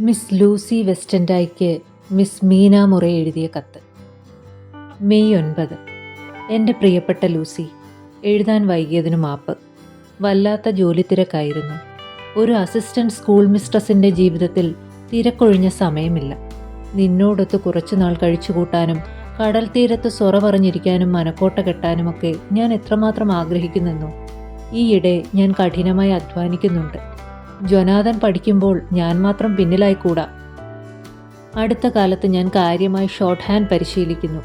Miss Lucy വെസ്റ്റൻഡായ്ക്ക് Miss Mina Murray എഴുതിയ കത്ത്. മെയ് ഒൻപത്. എന്റെ പ്രിയപ്പെട്ട ലൂസി എഴുതാൻ വൈകിയതിനു മാപ്പ്. വല്ലാത്ത ജോലി തിരക്കായിരുന്നു ഒരു അസിസ്റ്റന്റ് സ്കൂൾ മിസ്ട്രസിന്റെ ജീവിതത്തിൽ തിരക്കൊഴിഞ്ഞ സമയമില്ല. നിന്നോടൊത്ത് കുറച്ചുനാൾ കഴിച്ചുകൂട്ടാനും കടൽ തീരത്ത് സ്വറ പറഞ്ഞിരിക്കാനും മനക്കോട്ട കെട്ടാനുമൊക്കെ ഞാൻ എത്രമാത്രം ആഗ്രഹിക്കുന്നെന്നോ? ഈയിടെ ഞാൻ കഠിനമായി അധ്വാനിക്കുന്നുണ്ട്. ജൊനാഥൻ പഠിക്കുമ്പോൾ ഞാൻ മാത്രം പിന്നിലായിക്കൂടാ. അടുത്ത കാലത്ത് ഞാൻ കാര്യമായി ഷോർട്ട് ഹാൻഡ് പരിശീലിക്കുന്നു.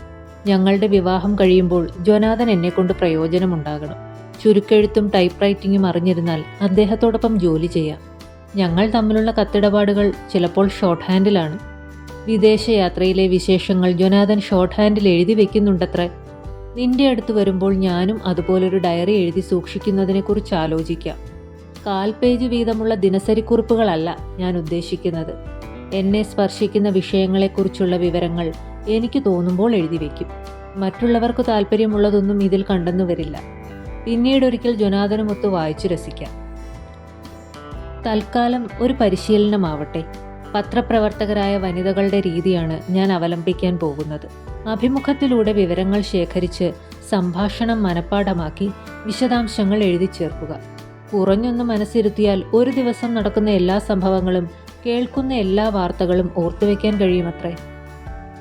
ഞങ്ങളുടെ വിവാഹം കഴിയുമ്പോൾ ജൊനാഥൻ എന്നെക്കൊണ്ട് പ്രയോജനമുണ്ടാകണം. ചുരുക്കെഴുത്തും ടൈപ്പ് റൈറ്റിങ്ങും അറിഞ്ഞിരുന്നാൽ അദ്ദേഹത്തോടൊപ്പം ജോലി ചെയ്യാം. ഞങ്ങൾ തമ്മിലുള്ള കത്തിടപാടുകൾ ചിലപ്പോൾ ഷോർട്ട് ഹാൻഡിലാണ് വിദേശയാത്രയിലെ വിശേഷങ്ങൾ ജൊനാഥൻ ഷോർട്ട് ഹാൻഡിൽ എഴുതി വെക്കുന്നുണ്ടത്രേ. നിന്റെ അടുത്ത് വരുമ്പോൾ ഞാനും അതുപോലൊരു ഡയറി എഴുതി സൂക്ഷിക്കുന്നതിനെക്കുറിച്ച് ആലോചിക്കാം. കാൽ പേജ് വീതമുള്ള ദിനസരിക്കുറിപ്പുകളല്ല ഞാൻ ഉദ്ദേശിക്കുന്നത്. എന്നെ സ്പർശിക്കുന്ന വിഷയങ്ങളെക്കുറിച്ചുള്ള വിവരങ്ങൾ എനിക്ക് തോന്നുമ്പോൾ എഴുതി വയ്ക്കും. മറ്റുള്ളവർക്ക് താല്പര്യമുള്ളതൊന്നും ഇതിൽ കണ്ടെന്നു വരില്ല. പിന്നീട് ഒരിക്കൽ ജൊനാഥനുമൊത്ത് വായിച്ചു രസിക്കാം. തൽക്കാലം ഒരു പരിശീലനമാവട്ടെ. പത്രപ്രവർത്തകരായ വനിതകളുടെ രീതിയാണ് ഞാൻ അവലംബിക്കാൻ പോകുന്നത്. അഭിമുഖത്തിലൂടെ വിവരങ്ങൾ ശേഖരിച്ച് സംഭാഷണം മനഃപ്പാഠമാക്കി വിശദാംശങ്ങൾ എഴുതി ചേർക്കുക. കുറഞ്ഞൊന്ന് മനസ്സിരുത്തിയാൽ ഒരു ദിവസം നടക്കുന്ന എല്ലാ സംഭവങ്ങളും കേൾക്കുന്ന എല്ലാ വാർത്തകളും ഓർത്തുവെക്കാൻ കഴിയുമത്രേ.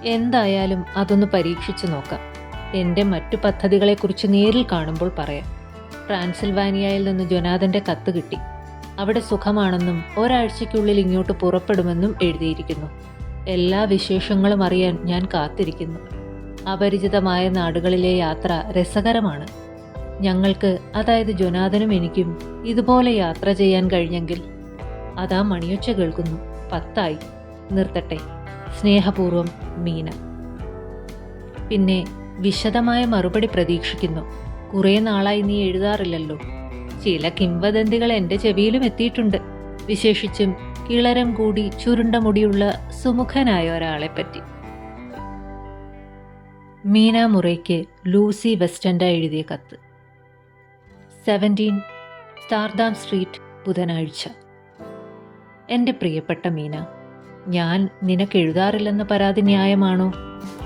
എന്തായാലും അതൊന്ന് പരീക്ഷിച്ചു നോക്കാം. എന്റെ മറ്റു പദ്ധതികളെക്കുറിച്ച് നേരിൽ കാണുമ്പോൾ പറയാം. ട്രാൻസിൽവാനിയയിൽ നിന്ന് ജൊനാഥന്റെ കത്ത് കിട്ടി. അവിടെ സുഖമാണെന്നും ഒരാഴ്ചയ്ക്കുള്ളിൽ ഇങ്ങോട്ട് പുറപ്പെടുമെന്നും എഴുതിയിരിക്കുന്നു. എല്ലാ വിശേഷങ്ങളും അറിയാൻ ഞാൻ കാത്തിരിക്കുന്നു. അപരിചിതമായ നാടുകളിലെ യാത്ര രസകരമാണ്. ഞങ്ങൾക്ക് അതായത് ജൊനാഥനും എനിക്കും ഇതുപോലെ യാത്ര ചെയ്യാൻ കഴിഞ്ഞെങ്കിൽ അതാ മണിയൊച്ച കേൾക്കുന്നു. പത്തായി. നിർത്തട്ടെ. സ്നേഹപൂർവം മീന. പിന്നെ വിശദമായ മറുപടി പ്രതീക്ഷിക്കുന്നു. കുറേ നാളായി നീ എഴുതാറില്ലല്ലോ. ചില കിംവദന്തികൾ എന്റെ ചെവിയിലും എത്തിയിട്ടുണ്ട്. വിശേഷിച്ചും കിളരം കൂടി ചുരുണ്ട മുടിയുള്ള സുമുഖനായ ഒരാളെ പറ്റി മീന മുറയ്ക്ക് ലൂസി വെസ്റ്റൻഡ എഴുതിയ കത്ത്. സെവന്റീൻ സ്റ്റാർദാം സ്ട്രീറ്റ് ബുധനാഴ്ച. എന്റെ പ്രിയപ്പെട്ട മീന ഞാൻ നിനക്ക് എഴുതാറില്ലെന്ന പരാതി ന്യായമാണോ?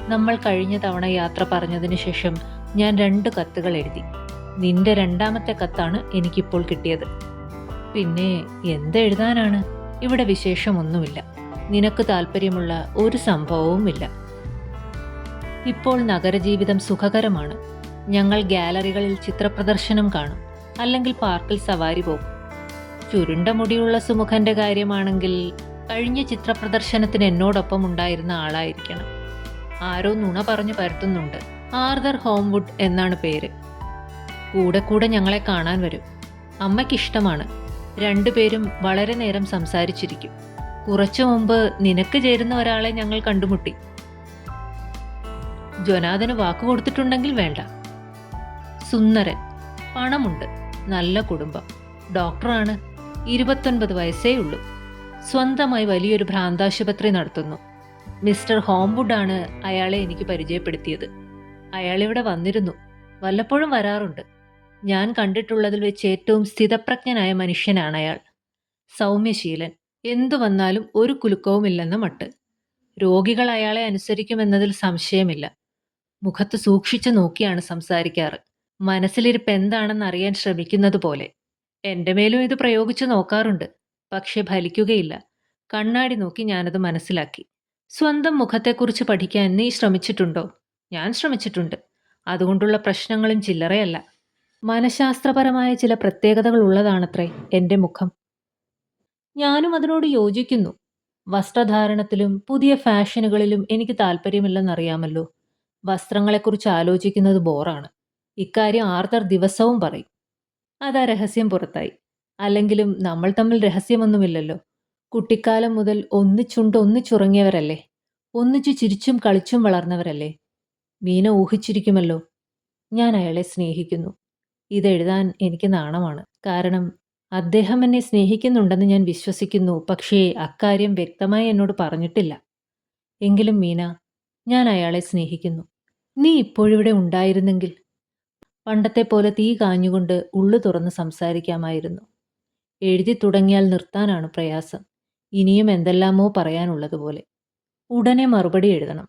നമ്മൾ കഴിഞ്ഞ തവണ യാത്ര പറഞ്ഞതിന് ശേഷം ഞാൻ രണ്ട് കത്തുകൾ എഴുതി. നിന്റെ രണ്ടാമത്തെ കത്താണ് എനിക്കിപ്പോൾ കിട്ടിയത്. പിന്നെ എന്തെഴുതാനാണ് ഇവിടെ വിശേഷമൊന്നുമില്ല. നിനക്ക് താല്പര്യമുള്ള ഒരു സംഭവവുമില്ല. ഇപ്പോൾ നഗരജീവിതം സുഖകരമാണ്. ഞങ്ങൾ ഗാലറികളിൽ ചിത്രപ്രദർശനം കാണും. അല്ലെങ്കിൽ പാർക്കിൽ സവാരി പോകും. ചുരുണ്ട മുടിയുള്ള സുമുഖന്റെ കാര്യമാണെങ്കിൽ കഴിഞ്ഞ ചിത്രപ്രദർശനത്തിന് എന്നോടൊപ്പം ഉണ്ടായിരുന്ന ആളായിരിക്കണം. ആരോ നുണ പറഞ്ഞു പരത്തുന്നുണ്ട്. ആർദർ ഹോംവുഡ് എന്നാണ് പേര്. കൂടെ കൂടെ ഞങ്ങളെ കാണാൻ വരും. അമ്മയ്ക്കിഷ്ടമാണ്. രണ്ടുപേരും വളരെ നേരം സംസാരിച്ചിരിക്കും. കുറച്ചു മുമ്പ് നിനക്ക് ചേരുന്ന ഒരാളെ ഞങ്ങൾ കണ്ടുമുട്ടി. ജൊനാഥന് വാക്ക് കൊടുത്തിട്ടുണ്ടെങ്കിൽ വേണ്ട. സുന്ദരൻ. പണമുണ്ട്. നല്ല കുടുംബം. ഡോക്ടറാണ്. ഇരുപത്തൊൻപത് വയസ്സേ ഉള്ളൂ. സ്വന്തമായി വലിയൊരു ഭ്രാന്താശുപത്രി നടത്തുന്നു. മിസ്റ്റർ ഹോംവുഡ് ആണ് അയാളെ എനിക്ക് പരിചയപ്പെടുത്തിയത്. അയാളിവിടെ വന്നിരുന്നു. വല്ലപ്പോഴും വരാറുണ്ട്. ഞാൻ കണ്ടിട്ടുള്ളതിൽ വെച്ച് ഏറ്റവും സ്ഥിതപ്രജ്ഞനായ മനുഷ്യനാണ് അയാൾ. സൗമ്യശീലൻ. എന്തു വന്നാലും ഒരു കുലുക്കവുമില്ലെന്ന മട്ട്. രോഗികൾ അയാളെ അനുസരിക്കുമെന്നതിൽ സംശയമില്ല. മുഖത്ത് സൂക്ഷിച്ചു നോക്കിയാണ് സംസാരിക്കാറ്. മനസ്സിലിരിപ്പ് എന്താണെന്ന് അറിയാൻ ശ്രമിക്കുന്നത് പോലെ. എന്റെ മേലും ഇത് പ്രയോഗിച്ചു നോക്കാറുണ്ട്. പക്ഷെ ഫലിക്കുകയില്ല. കണ്ണാടി നോക്കി ഞാനത് മനസ്സിലാക്കി. സ്വന്തം മുഖത്തെക്കുറിച്ച് പഠിക്കാൻ നീ ശ്രമിച്ചിട്ടുണ്ടോ? ഞാൻ ശ്രമിച്ചിട്ടുണ്ട്. അതുകൊണ്ടുള്ള പ്രശ്നങ്ങളും ചില്ലറയല്ല. മനഃശാസ്ത്രപരമായ ചില പ്രത്യേകതകൾ ഉള്ളതാണത്രേ എന്റെ മുഖം. ഞാനും അതിനോട് യോജിക്കുന്നു. വസ്ത്രധാരണത്തിലും പുതിയ ഫാഷനുകളിലും എനിക്ക് താല്പര്യമില്ലെന്നറിയാമല്ലോ. വസ്ത്രങ്ങളെക്കുറിച്ച് ആലോചിക്കുന്നത് ബോറാണ്. ഇക്കാര്യം ആർത്തർ ദിവസവും പറയും. അതാ രഹസ്യം പുറത്തായി. അല്ലെങ്കിലും നമ്മൾ തമ്മിൽ രഹസ്യമൊന്നുമില്ലല്ലോ. കുട്ടിക്കാലം മുതൽ ഒന്നിച്ചുണ്ട് ഒന്നിച്ചുറങ്ങിയവരല്ലേ? ഒന്നിച്ചു ചിരിച്ചും കളിച്ചും വളർന്നവരല്ലേ? മീന ഊഹിച്ചിരിക്കുമല്ലോ. ഞാൻ അയാളെ സ്നേഹിക്കുന്നു. ഇതെഴുതാൻ എനിക്ക് നാണമാണ്. കാരണം അദ്ദേഹം എന്നെ സ്നേഹിക്കുന്നുണ്ടെന്ന് ഞാൻ വിശ്വസിക്കുന്നു. പക്ഷേ അക്കാര്യം വ്യക്തമായി എന്നോട് പറഞ്ഞിട്ടില്ല. എങ്കിലും മീന ഞാൻ അയാളെ സ്നേഹിക്കുന്നു. നീ ഇപ്പോഴിവിടെ ഉണ്ടായിരുന്നെങ്കിൽ പണ്ടത്തെ പോലെ തീ കാഞ്ഞുകൊണ്ട് ഉള്ളു തുറന്ന് സംസാരിക്കാമായിരുന്നു. എഴുതി തുടങ്ങിയാൽ നിർത്താനാണ് പ്രയാസം. ഇനിയും എന്തെല്ലാമോ പറയാനുള്ളതുപോലെ ഉടനെ മറുപടി എഴുതണം.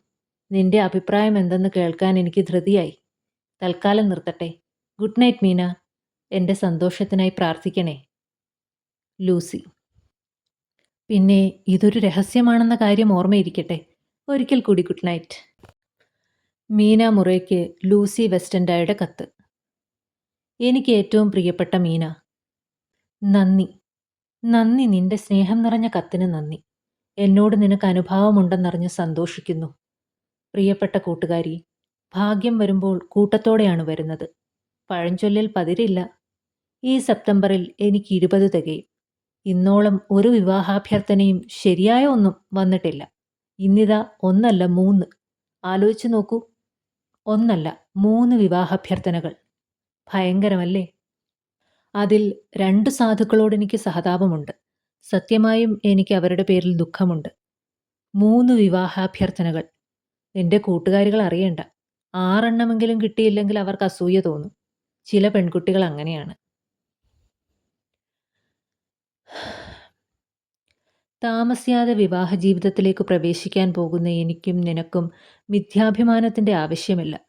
നിന്റെ അഭിപ്രായം എന്തെന്ന് കേൾക്കാൻ എനിക്ക് ധൃതിയായി. തൽക്കാലം നിർത്തട്ടെ. Good night Mina. എന്റെ സന്തോഷത്തിനായി പ്രാർത്ഥിക്കണേ. ലൂസി. പിന്നെ ഇതൊരു രഹസ്യമാണെന്ന കാര്യം ഓർമ്മയിരിക്കട്ടെ. ഒരിക്കൽ കൂടി ഗുഡ് നൈറ്റ്. മീന മുറയ്ക്ക് ലൂസി വെസ്റ്റൻഡായുടെ കത്ത്. എനിക്ക് ഏറ്റവും പ്രിയപ്പെട്ട മീന. നന്ദി. നന്ദി നിന്റെ സ്നേഹം നിറഞ്ഞ കത്തിന് നന്ദി. എന്നോട് നിനക്ക് അനുഭാവമുണ്ടെന്നറിഞ്ഞ് സന്തോഷിക്കുന്നു. പ്രിയപ്പെട്ട കൂട്ടുകാരി ഭാഗ്യം വരുമ്പോൾ കൂട്ടത്തോടെയാണ് വരുന്നത്. പഴഞ്ചൊല്ലിൽ പതിരില്ല. ഈ സെപ്റ്റംബറിൽ എനിക്ക് ഇരുപത് തികയും. ഇന്നോളം ഒരു വിവാഹാഭ്യർത്ഥനയും ശരിയായ ഒന്നും വന്നിട്ടില്ല. ഇന്നിതാ ഒന്നല്ല മൂന്ന്. ആലോചിച്ചു നോക്കൂ. ഒന്നല്ല മൂന്ന് വിവാഹാഭ്യർത്ഥനകൾ. ഭയങ്കരമല്ലേ? അതിൽ രണ്ട് സാധുക്കളോട് എനിക്ക് സഹതാപമുണ്ട്. സത്യമായും എനിക്ക് അവരുടെ പേരിൽ ദുഃഖമുണ്ട്. മൂന്ന് വിവാഹാഭ്യർത്ഥനകൾ. എന്റെ കൂട്ടുകാരികൾ അറിയണ്ട. ആറെണ്ണമെങ്കിലും കിട്ടിയില്ലെങ്കിൽ അവർക്ക് അസൂയ തോന്നും. ചില പെൺകുട്ടികൾ അങ്ങനെയാണ്. താമസിയാതെ വിവാഹ ജീവിതത്തിലേക്ക് പ്രവേശിക്കാൻ പോകുന്ന എനിക്കും നിനക്കും മിഥ്യാഭിമാനത്തിന്റെ ആവശ്യമില്ല.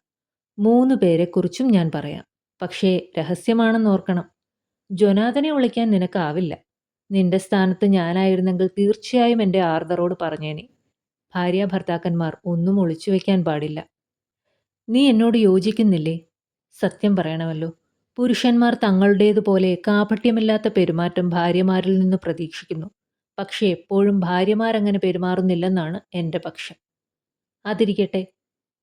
മൂന്ന് പേരെക്കുറിച്ചും ഞാൻ പറയാം. പക്ഷേ രഹസ്യമാണെന്ന് ഓർക്കണം. ജൊനാഥനെ വിളിക്കാൻ നിനക്കാവില്ല. നിന്റെ സ്ഥാനത്ത് ഞാനായിരുന്നെങ്കിൽ തീർച്ചയായും എന്റെ ആർദറോട് പറഞ്ഞേനെ. ഭാര്യ ഭർത്താക്കന്മാർ ഒന്നും ഒളിച്ചു വയ്ക്കാൻ പാടില്ല. നീ എന്നോട് യോജിക്കുന്നില്ലേ? സത്യം പറയണമല്ലോ. പുരുഷന്മാർ തങ്ങളുടേതുപോലെ കാപട്യമില്ലാത്ത പെരുമാറ്റം ഭാര്യമാരിൽ നിന്ന് പ്രതീക്ഷിക്കുന്നു. പക്ഷേ എപ്പോഴും ഭാര്യമാരങ്ങനെ പെരുമാറുന്നില്ലെന്നാണ് എന്റെ പക്ഷം. അതിരിക്കട്ടെ.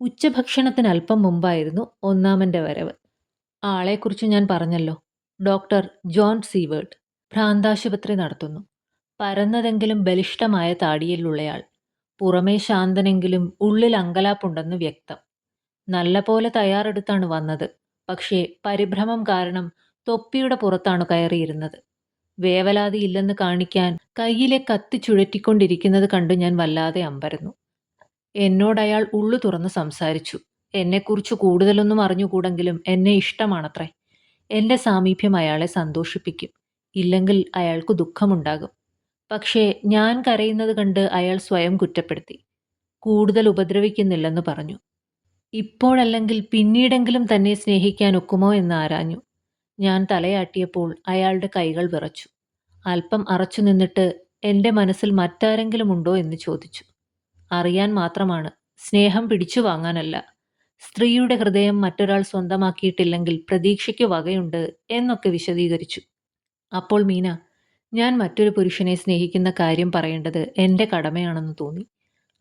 ഉച്ചഭക്ഷണത്തിന് അല്പം മുമ്പായിരുന്നു ഒന്നാമന്റെ വരവ്. ആളെക്കുറിച്ച് ഞാൻ പറഞ്ഞല്ലോ. Doctor John Seward. ഭ്രാന്താശുപത്രി നടത്തുന്നു. പരന്നതെങ്കിലും ബലിഷ്ടമായ താടിയിലുള്ളയാൾ. പുറമേ ശാന്തനെങ്കിലും ഉള്ളിൽ അങ്കലാപ്പുണ്ടെന്ന് വ്യക്തം. നല്ലപോലെ തയ്യാറെടുത്താണ് വന്നത്. പക്ഷേ പരിഭ്രമം കാരണം തൊപ്പിയുടെ പുറത്താണ് കയറിയിരുന്നത്. വേവലാതി ഇല്ലെന്ന് കാണിക്കാൻ കയ്യിലെ കത്തി ചുഴറ്റിക്കൊണ്ടിരിക്കുന്നത് കണ്ട് ഞാൻ വല്ലാതെ അമ്പരന്നു. എന്നോടയാൾ ഉള്ളു തുറന്ന് സംസാരിച്ചു. എന്നെക്കുറിച്ച് കൂടുതലൊന്നും അറിഞ്ഞുകൂടെങ്കിലും എന്നെ ഇഷ്ടമാണത്രേ. എന്റെ സാമീപ്യം അയാളെ സന്തോഷിപ്പിക്കും. ഇല്ലെങ്കിൽ അയാൾക്ക് ദുഃഖമുണ്ടാകും. പക്ഷേ ഞാൻ കരയുന്നത് കണ്ട് അയാൾ സ്വയം കുറ്റപ്പെടുത്തി. കൂടുതൽ ഉപദ്രവിക്കുന്നില്ലെന്ന് പറഞ്ഞു. ഇപ്പോഴല്ലെങ്കിൽ പിന്നീടെങ്കിലും തന്നെ സ്നേഹിക്കാൻ ഒക്കുമോ എന്ന് ആരാഞ്ഞു. ഞാൻ തലയാട്ടിയപ്പോൾ അയാളുടെ കൈകൾ വിറച്ചു. അല്പം അറച്ചു നിന്നിട്ട് എന്റെ മനസ്സിൽ മറ്റാരെങ്കിലും ഉണ്ടോ എന്ന് ചോദിച്ചു. അറിയാൻ മാത്രമാണ്. സ്നേഹം പിടിച്ചു വാങ്ങാനല്ല. സ്ത്രീയുടെ ഹൃദയം മറ്റൊരാൾ സ്വന്തമാക്കിയിട്ടില്ലെങ്കിൽ പ്രതീക്ഷയ്ക്ക് വകയുണ്ട് എന്നൊക്കെ വിശദീകരിച്ചു. അപ്പോൾ മീന ഞാൻ മറ്റൊരു പുരുഷനെ സ്നേഹിക്കുന്ന കാര്യം പറയേണ്ടത് എന്റെ കടമയാണെന്ന് തോന്നി.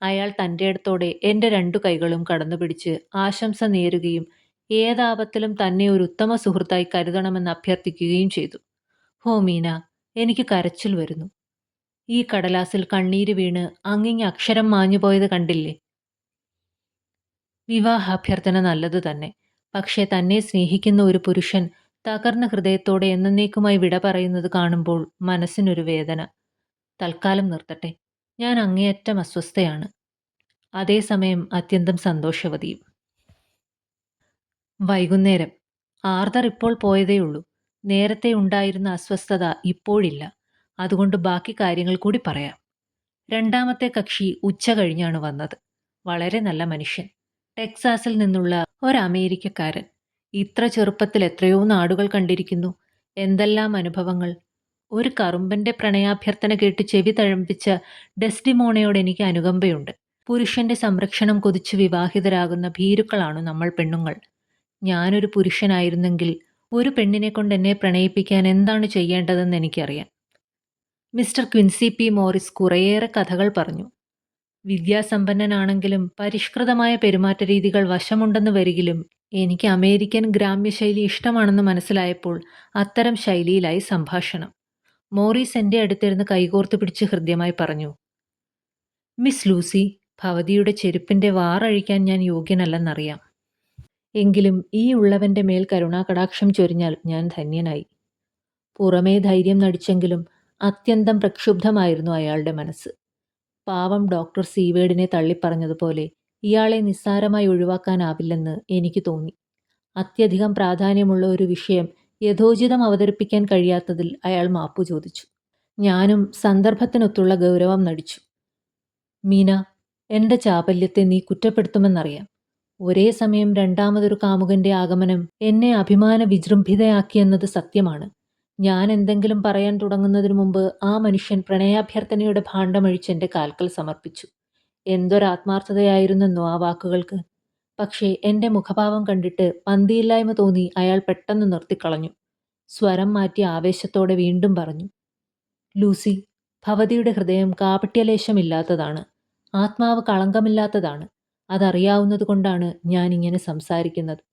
അയാൾ തന്റെ അടുത്തോടെ എന്റെ രണ്ടു കൈകളും കടന്നു പിടിച്ച് ആശംസ നേരുകയും ഏതാപത്തിലും തന്നെ ഒരു ഉത്തമ സുഹൃത്തായി കരുതണമെന്ന് അഭ്യർത്ഥിക്കുകയും ചെയ്തു. ഹോ മീന എനിക്ക് കരച്ചിൽ വരുന്നു. ഈ കടലാസിൽ കണ്ണീര് വീണ് അങ്ങിങ്ങ് അക്ഷരം മാഞ്ഞുപോയത് കണ്ടില്ലേ? വിവാഹാഭ്യർത്ഥന നല്ലത് തന്നെ. പക്ഷേ തന്നെ സ്നേഹിക്കുന്ന ഒരു പുരുഷൻ തകർന്ന ഹൃദയത്തോടെ എന്നേക്കുമായി വിട പറയുന്നത് കാണുമ്പോൾ മനസ്സിനൊരു വേദന. തൽക്കാലം നിർത്തട്ടെ. ഞാൻ അങ്ങേയറ്റം അസ്വസ്ഥയാണ്. അതേസമയം അത്യന്തം സന്തോഷവതിയും. വൈകുന്നേരം. ആർദർ ഇപ്പോൾ പോയതേയുള്ളൂ നേരത്തെ ഉണ്ടായിരുന്ന അസ്വസ്ഥത ഇപ്പോഴില്ല. അതുകൊണ്ട് ബാക്കി കാര്യങ്ങൾ കൂടി പറയാം. രണ്ടാമത്തെ കക്ഷി ഉച്ച കഴിഞ്ഞാണ് വന്നത്. വളരെ നല്ല മനുഷ്യൻ. ടെക്സാസിൽ നിന്നുള്ള ഒരു അമേരിക്കക്കാരൻ ഇത്ര ചെറുപ്പത്തിൽ എത്രയോ നാടുകൾ കണ്ടിരിക്കുന്നു. എന്തെല്ലാം അനുഭവങ്ങൾ. ഒരു കറുമ്പന്റെ പ്രണയാഭ്യർത്ഥന കേട്ട് ചെവി തഴമ്പിച്ച ഡെസ്ഡിമോണയോട് എനിക്ക് അനുകമ്പയുണ്ട്. പുരുഷന്റെ സംരക്ഷണം കൊതിച്ച് വിവാഹിതരാകുന്ന ഭീരുക്കളാണ് നമ്മൾ പെണ്ണുങ്ങൾ. ഞാനൊരു പുരുഷനായിരുന്നെങ്കിൽ ഒരു പെണ്ണിനെ കൊണ്ട് എന്നെ പ്രണയിപ്പിക്കാൻ എന്താണ് ചെയ്യേണ്ടതെന്ന് എനിക്കറിയാം. മിസ്റ്റർ ക്വിൻസി പി മോറിസ് കുറേയേറെ കഥകൾ പറഞ്ഞു. വിദ്യാസമ്പന്നനാണെങ്കിലും പരിഷ്കൃതമായ പെരുമാറ്റ രീതികൾ വശമുണ്ടെന്ന് വരികിലും എനിക്ക് അമേരിക്കൻ ഗ്രാമ്യശൈലി ഇഷ്ടമാണെന്ന് മനസ്സിലായപ്പോൾ അത്തരം ശൈലിയിലായി സംഭാഷണം. മോറീസ് എന്റെ അടുത്തിരുന്ന് കൈകോർത്ത് പിടിച്ച് ഹൃദ്യമായി പറഞ്ഞു മിസ് ലൂസി ഭവതിയുടെ ചെരുപ്പിന്റെ വാറഴിക്കാൻ ഞാൻ യോഗ്യനല്ലെന്നറിയാം. എങ്കിലും ഈ ഉള്ളവന്റെ മേൽ കരുണാകടാക്ഷം ചൊരിഞ്ഞാൽ ഞാൻ ധന്യനായി. പുറമേ ധൈര്യം നടിച്ചെങ്കിലും അത്യന്തം പ്രക്ഷുബ്ധമായിരുന്നു അയാളുടെ മനസ്സ്. പാവം ഡോക്ടർ സീവേഡിനെ തള്ളിപ്പറഞ്ഞതുപോലെ ഇയാളെ നിസ്സാരമായി ഒഴിവാക്കാനാവില്ലെന്ന് എനിക്ക് തോന്നി. അത്യധികം പ്രാധാന്യമുള്ള ഒരു വിഷയം യഥോചിതം അവതരിപ്പിക്കാൻ കഴിയാത്തതിൽ അയാൾ മാപ്പു ചോദിച്ചു. ഞാനും സന്ദർഭത്തിനൊത്തുള്ള ഗൗരവം നടിച്ചു. മീന എന്റെ ചാപല്യത്തെ നീ കുറ്റപ്പെടുത്തുമെന്നറിയാം. ഒരേ സമയം രണ്ടാമതൊരു കാമുകന്റെ ആഗമനം എന്നെ അഭിമാന വിജൃംഭിതയാക്കിയെന്നത് സത്യമാണ്. ഞാൻ എന്തെങ്കിലും പറയാൻ തുടങ്ങുന്നതിനു മുമ്പ് ആ മനുഷ്യൻ പ്രണയാഭ്യർത്ഥനയുടെ ഭാണ്ഡമഴിച്ച് എന്റെ കാൽക്കൽ സമർപ്പിച്ചു. എന്തൊരാത്മാർത്ഥതയായിരുന്നെന്നോ ആ വാക്കുകൾക്ക്. പക്ഷേ എന്റെ മുഖഭാവം കണ്ടിട്ട് പന്തിയില്ലായ്മ തോന്നി അയാൾ പെട്ടെന്ന് നിർത്തിക്കളഞ്ഞു. സ്വരം മാറ്റി ആവേശത്തോടെ വീണ്ടും പറഞ്ഞു. ലൂസി ഭവതിയുടെ ഹൃദയം കാപട്യലേശമില്ലാത്തതാണ്. ആത്മാവ് കളങ്കമില്ലാത്തതാണ്. അതറിയാവുന്നതുകൊണ്ടാണ് ഞാൻ ഇങ്ങനെ സംസാരിക്കുന്നത്.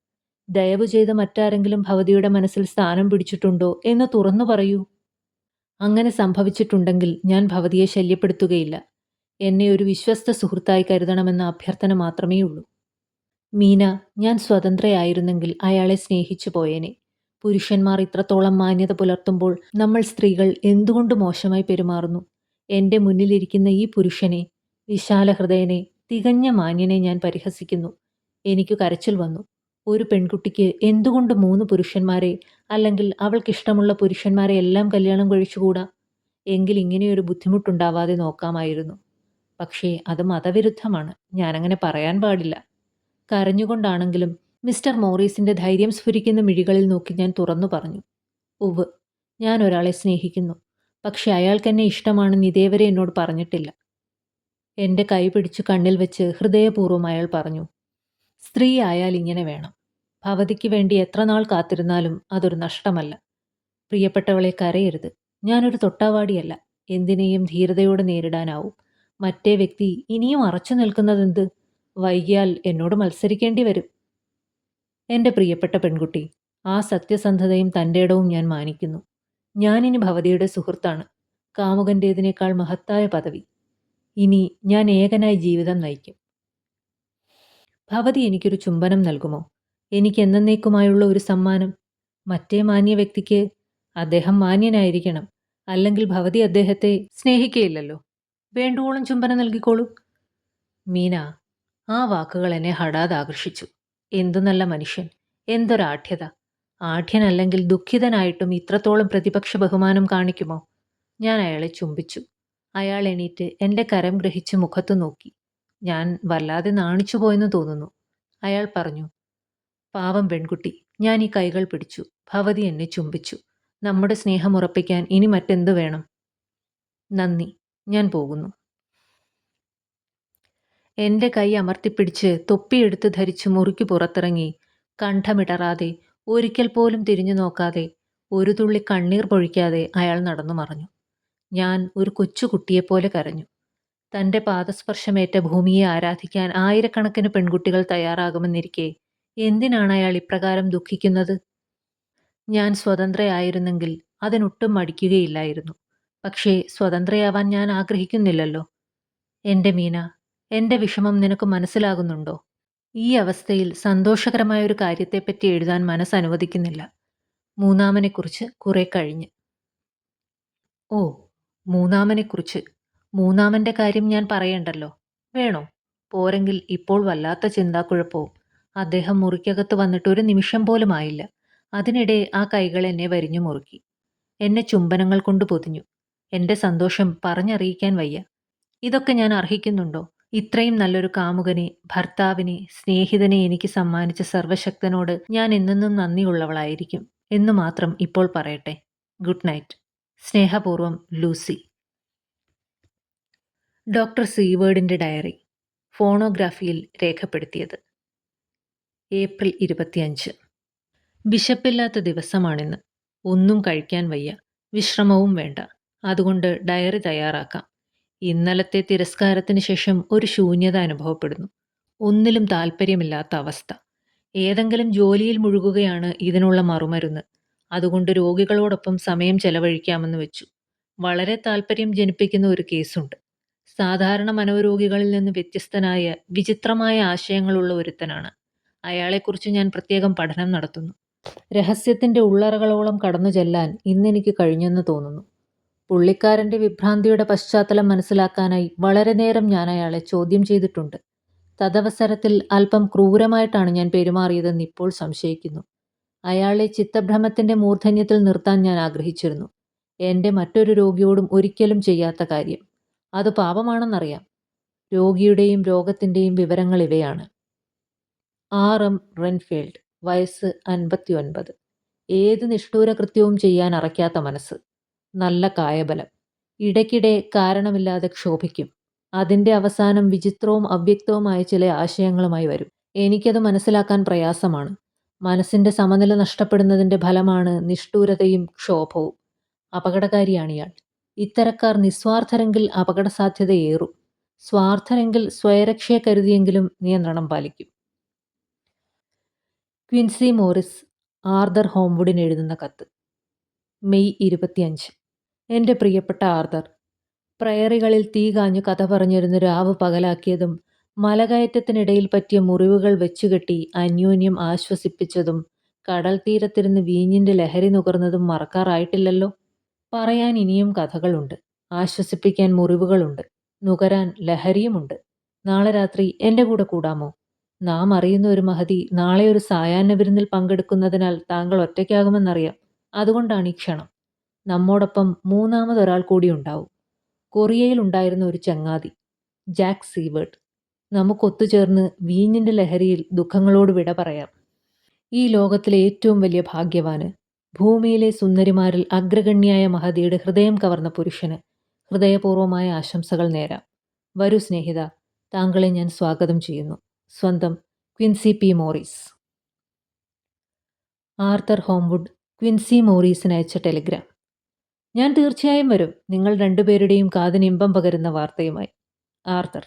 ദയവ് ചെയ്ത് മറ്റാരെങ്കിലും ഭവതിയുടെ മനസ്സിൽ സ്ഥാനം പിടിച്ചിട്ടുണ്ടോ എന്ന് തുറന്നു പറയൂ. അങ്ങനെ സംഭവിച്ചിട്ടുണ്ടെങ്കിൽ ഞാൻ ഭവതിയെ ശല്യപ്പെടുത്തുകയില്ല. എന്നെ ഒരു വിശ്വസ്ത സുഹൃത്തായി കരുതണമെന്ന അഭ്യർത്ഥന മാത്രമേ ഉള്ളൂ. മീന ഞാൻ സ്വതന്ത്രയായിരുന്നെങ്കിൽ അയാളെ സ്നേഹിച്ചു പോയേനെ. പുരുഷന്മാർ ഇത്രത്തോളം മാന്യത പുലർത്തുമ്പോൾ നമ്മൾ സ്ത്രീകൾ എന്തുകൊണ്ട് മോശമായി പെരുമാറുന്നു? എന്റെ മുന്നിലിരിക്കുന്ന ഈ പുരുഷനെ വിശാല ഹൃദയനെ തികഞ്ഞ മാന്യനെ ഞാൻ പരിഹസിക്കുന്നു. എനിക്ക് കരച്ചിൽ വന്നു. ഒരു പെൺകുട്ടിക്ക് എന്തുകൊണ്ട് മൂന്ന് പുരുഷന്മാരെ അല്ലെങ്കിൽ അവൾക്കിഷ്ടമുള്ള പുരുഷന്മാരെ എല്ലാം കല്യാണം കഴിച്ചുകൂടാ? എങ്കിൽ ഇങ്ങനെയൊരു ബുദ്ധിമുട്ടുണ്ടാവാതെ നോക്കാമായിരുന്നു. പക്ഷേ അത് മതവിരുദ്ധമാണ്. ഞാനങ്ങനെ പറയാൻ പാടില്ല. കരഞ്ഞുകൊണ്ടാണെങ്കിലും മിസ്റ്റർ മോറീസിന്റെ ധൈര്യം സ്ഫുരിക്കുന്ന മിഴികളിൽ നോക്കി ഞാൻ തുറന്നു പറഞ്ഞു. ഉവ് ഞാൻ ഒരാളെ സ്നേഹിക്കുന്നു. പക്ഷെ അയാൾക്കെന്നെ ഇഷ്ടമാണെന്ന് ഇതേവരെ എന്നോട് പറഞ്ഞിട്ടില്ല. എന്റെ കൈ പിടിച്ചു കണ്ണിൽ വെച്ച് ഹൃദയപൂർവം അയാൾ പറഞ്ഞു സ്ത്രീ ആയാൽ ഇങ്ങനെ വേണം. ഭവതിക്ക് വേണ്ടി എത്ര നാൾ കാത്തിരുന്നാലും അതൊരു നഷ്ടമല്ല. പ്രിയപ്പെട്ടവളെ കരയരുത്. ഞാനൊരു തൊട്ടാവാടിയല്ല. എന്തിനേയും ധീരതയോടെ നേരിടാനാവും. മറ്റേ വ്യക്തി ഇനിയും അറച്ചു നിൽക്കുന്നതെന്ത്? വൈകിയാൽ എന്നോട് മത്സരിക്കേണ്ടി വരും. എന്റെ പ്രിയപ്പെട്ട പെൺകുട്ടി ആ സത്യസന്ധതയും തന്റെ ഇടവും ഞാൻ മാനിക്കുന്നു. ഞാനിനി ഭവതിയുടെ സുഹൃത്താണ്. കാമുകന്റേതിനേക്കാൾ മഹത്തായ പദവി. ഇനി ഞാൻ ഏകനായി ജീവിതം നയിക്കും. ഭവതി എനിക്കൊരു ചുംബനം നൽകുമോ? എനിക്ക് എന്നേക്കുമായുള്ള ഒരു സമ്മാനം. മറ്റേ മാന്യ വ്യക്തിക്ക് അദ്ദേഹം മാന്യനായിരിക്കണം. അല്ലെങ്കിൽ ഭവതി അദ്ദേഹത്തെ സ്നേഹിക്കയില്ലല്ലോ. വേണ്ടുവോളം ചുംബനം നൽകിക്കോളൂ. മീന ആ വാക്കുകൾ എന്നെ ഹഠാത് ആകർഷിച്ചു എന്തു നല്ല മനുഷ്യൻ. എന്തൊരാഠ്യത. ആഠ്യനല്ലെങ്കിൽ ദുഃഖിതനായിട്ടും ഇത്രത്തോളം പ്രതിപക്ഷ ബഹുമാനം കാണിക്കുമോ? ഞാൻ അയാളെ ചുംബിച്ചു. അയാൾ എണീറ്റ് എന്റെ കരം ഗ്രഹിച്ച് മുഖത്തു നോക്കി. ഞാൻ വല്ലാതെ നാണിച്ചു പോയെന്ന് തോന്നുന്നു. അയാൾ പറഞ്ഞു പാവം പെൺകുട്ടി ഞാൻ ഈ കൈകൾ പിടിച്ചു ഭവതി എന്നെ ചുംബിച്ചു. നമ്മുടെ സ്നേഹം ഉറപ്പിക്കാൻ ഇനി മറ്റെന്തു വേണം? നന്ദി ഞാൻ പോകുന്നു. എന്റെ കൈ അമർത്തിപ്പിടിച്ച് തൊപ്പിയെടുത്ത് ധരിച്ച് മുറുക്കി പുറത്തിറങ്ങി കണ്ഠമിടറാതെ ഒരിക്കൽ പോലും തിരിഞ്ഞു നോക്കാതെ ഒരു തുള്ളി കണ്ണീർ പൊഴിക്കാതെ അയാൾ നടന്നു മറഞ്ഞു. ഞാൻ ഒരു കൊച്ചുകുട്ടിയെപ്പോലെ കരഞ്ഞു. തന്റെ പാദസ്പർശമേറ്റ ഭൂമിയെ ആരാധിക്കാൻ ആയിരക്കണക്കിന് പെൺകുട്ടികൾ തയ്യാറാകുമെന്നിരിക്കെ എന്തിനാണ് അയാൾ ഇപ്രകാരം ദുഃഖിക്കുന്നത്? ഞാൻ സ്വതന്ത്രയായിരുന്നെങ്കിൽ അതിനൊട്ടും മടിക്കുകയില്ലായിരുന്നു. പക്ഷേ സ്വതന്ത്രയാവാൻ ഞാൻ ആഗ്രഹിക്കുന്നില്ലല്ലോ. എന്റെ മീന എന്റെ വിഷമം നിനക്ക് മനസ്സിലാകുന്നുണ്ടോ? ഈ അവസ്ഥയിൽ സന്തോഷകരമായ ഒരു കാര്യത്തെപ്പറ്റി എഴുതാൻ മനസ്സ് അനുവദിക്കുന്നില്ല മൂന്നാമനെക്കുറിച്ച് കുറെ കഴിഞ്ഞ്. ഓ മൂന്നാമനെക്കുറിച്ച്. മൂന്നാമന്റെ കാര്യം ഞാൻ പറയണ്ടല്ലോ. വേണോ? പോരെങ്കിൽ ഇപ്പോൾ വല്ലാത്ത ചിന്താക്കുഴപ്പവും. അദ്ദേഹം മുറിക്കകത്ത് വന്നിട്ട് ഒരു നിമിഷം പോലും ആയില്ല. അതിനിടെ ആ കൈകൾ എന്നെ വരിഞ്ഞു മുറുക്കി. എന്നെ ചുംബനങ്ങൾ കൊണ്ട് പൊതിഞ്ഞു. എന്റെ സന്തോഷം പറഞ്ഞറിയിക്കാൻ വയ്യ. ഇതൊക്കെ ഞാൻ അർഹിക്കുന്നുണ്ടോ? ഇത്രയും നല്ലൊരു കാമുകനെ ഭർത്താവിനെ സ്നേഹിതനെ എനിക്ക് സമ്മാനിച്ച സർവശക്തനോട് ഞാൻ എന്നെന്നും നന്ദിയുള്ളവളായിരിക്കും എന്നു മാത്രം ഇപ്പോൾ പറയട്ടെ. Good night. സ്നേഹപൂർവം ലൂസി. ഡോക്ടർ സീവേർഡിന്റെ ഡയറി. ഫോണോഗ്രാഫിയിൽ രേഖപ്പെടുത്തിയത്. ഏപ്രിൽ ഇരുപത്തിയഞ്ച്. വിശപ്പില്ലാത്ത ദിവസമാണിന്ന്. ഒന്നും കഴിക്കാൻ വയ്യ. വിശ്രമവും വേണ്ട. അതുകൊണ്ട് ഡയറി തയ്യാറാക്കാം. ഇന്നലത്തെ തിരസ്കാരത്തിന് ശേഷം ഒരു ശൂന്യത അനുഭവപ്പെടുന്നു. ഒന്നിലും താല്പര്യമില്ലാത്ത അവസ്ഥ. ഏതെങ്കിലും ജോലിയിൽ മുഴുകുകയാണ് ഇതിനുള്ള മറുമരുന്ന്. അതുകൊണ്ട് രോഗികളോടൊപ്പം സമയം ചെലവഴിക്കാമെന്ന് വെച്ചു. വളരെ താല്പര്യം ജനിപ്പിക്കുന്ന ഒരു കേസുണ്ട്. സാധാരണ മനോരോഗികളിൽ നിന്ന് വ്യത്യസ്തനായ വിചിത്രമായ ആശയങ്ങളുള്ള ഒരുത്തനാണ്. അയാളെക്കുറിച്ച് ഞാൻ പ്രത്യേകം പഠനം നടത്തുന്നു. രഹസ്യത്തിന്റെ ഉള്ളറകളോളം കടന്നു ചെല്ലാൻ ഇന്നെനിക്ക് കഴിഞ്ഞെന്ന് തോന്നുന്നു. പുള്ളിക്കാരന്റെ വിഭ്രാന്തിയുടെ പശ്ചാത്തലം മനസ്സിലാക്കാനായി വളരെ നേരം ഞാൻ അയാളെ ചോദ്യം ചെയ്തിട്ടുണ്ട്. തദവസരത്തിൽ അല്പം ക്രൂരമായിട്ടാണ് ഞാൻ പെരുമാറിയതെന്ന് ഇപ്പോൾ സംശയിക്കുന്നു. അയാളെ ചിത്തഭ്രമത്തിന്റെ മൂർധന്യത്തിൽ നിർത്താൻ ഞാൻ ആഗ്രഹിച്ചിരുന്നു. എന്റെ മറ്റൊരു രോഗിയോടും ഒരിക്കലും ചെയ്യാത്ത കാര്യം. അത് പാപമാണെന്നറിയാം. രോഗിയുടെയും രോഗത്തിന്റെയും വിവരങ്ങൾ ഇവയാണ്. ആർ എം റെൻഫീൽഡ് വയസ്സ് അൻപത്തി ഒൻപത് ഏത് നിഷ്ഠൂര കൃത്യവും ചെയ്യാൻ അറയ്ക്കാത്ത മനസ്സ്. നല്ല കായബലം. ഇടയ്ക്കിടെ കാരണമില്ലാതെ ക്ഷോഭിക്കും. അതിന്റെ അവസാനം വിചിത്രവും അവ്യക്തവുമായ ചില ആശയങ്ങളുമായി വരും. എനിക്കത് മനസ്സിലാക്കാൻ പ്രയാസമാണ്. മനസ്സിന്റെ സമനില നഷ്ടപ്പെടുന്നതിന്റെ ഫലമാണ് നിഷ്ഠൂരതയും ക്ഷോഭവും. അപകടകാരിയാണ് ഇയാൾ. ഇത്തരക്കാർ നിസ്വാർത്ഥരെങ്കിൽ അപകട സാധ്യതയേറും സ്വാർത്ഥരെങ്കിൽ സ്വയരക്ഷയെ കരുതിയെങ്കിലും നിയന്ത്രണം പാലിക്കും. ക്വിൻസി മോറിസ് ആർദർ ഹോംവുഡിന് എഴുതുന്ന കത്ത്. മെയ് ഇരുപത്തിയഞ്ച്. എന്റെ പ്രിയപ്പെട്ട ആർദർ പ്രയറികളിൽ തീ കാഞ്ഞു കഥ പറഞ്ഞിരുന്ന രാവ് പകലാക്കിയതും മലകയറ്റത്തിനിടയിൽ പറ്റിയ മുറിവുകൾ വെച്ചുകെട്ടി അന്യോന്യം ആശ്വസിപ്പിച്ചതും കടൽ തീരത്തിരുന്ന് വീഞ്ഞിന്റെ ലഹരി നുകർന്നതും മറക്കാറായിട്ടില്ലല്ലോ. പറയാൻ ഇനിയും കഥകളുണ്ട്. ആശ്വസിപ്പിക്കാൻ മുറിവുകളുണ്ട്. നുകരാൻ ലഹരിയുമുണ്ട്. നാളെ രാത്രി എന്റെ കൂടെ കൂടാമോ? നാം അറിയുന്ന ഒരു മഹതി നാളെ ഒരു സായാഹ്ന വിരുന്നിൽ പങ്കെടുക്കുന്നതിനാൽ താങ്കൾ ഒറ്റയ്ക്കാകുമെന്നറിയാം. അതുകൊണ്ടാണ് ഈ ക്ഷണം. നമ്മോടൊപ്പം മൂന്നാമതൊരാൾ കൂടി ഉണ്ടാവും. കൊറിയയിൽ ഉണ്ടായിരുന്ന ഒരു ചങ്ങാതി ജാക്ക് സീവേർട്ട്. നമുക്കൊത്തുചേർന്ന് വീഞ്ഞിന്റെ ലഹരിയിൽ ദുഃഖങ്ങളോട് വിട പറയാം. ഈ ലോകത്തിലെ ഏറ്റവും വലിയ ഭാഗ്യവാന് ഭൂമിയിലെ സുന്ദരിമാരിൽ അഗ്രഗണ്യായ മഹതിയുടെ ഹൃദയം കവർന്ന പുരുഷന് ഹൃദയപൂർവമായ ആശംസകൾ നേരാം. വരൂ സ്നേഹിത താങ്കളെ ഞാൻ സ്വാഗതം ചെയ്യുന്നു. സ്വന്തം Quincy P Morris. Arthur Holmwood Quincy മോറീസിന് അയച്ച ടെലിഗ്രാം. ഞാൻ തീർച്ചയായും വരും നിങ്ങൾ രണ്ടുപേരുടെയും കാതിന് ഇമ്പം പകരുന്ന വാർത്തയുമായി. ആർത്തർ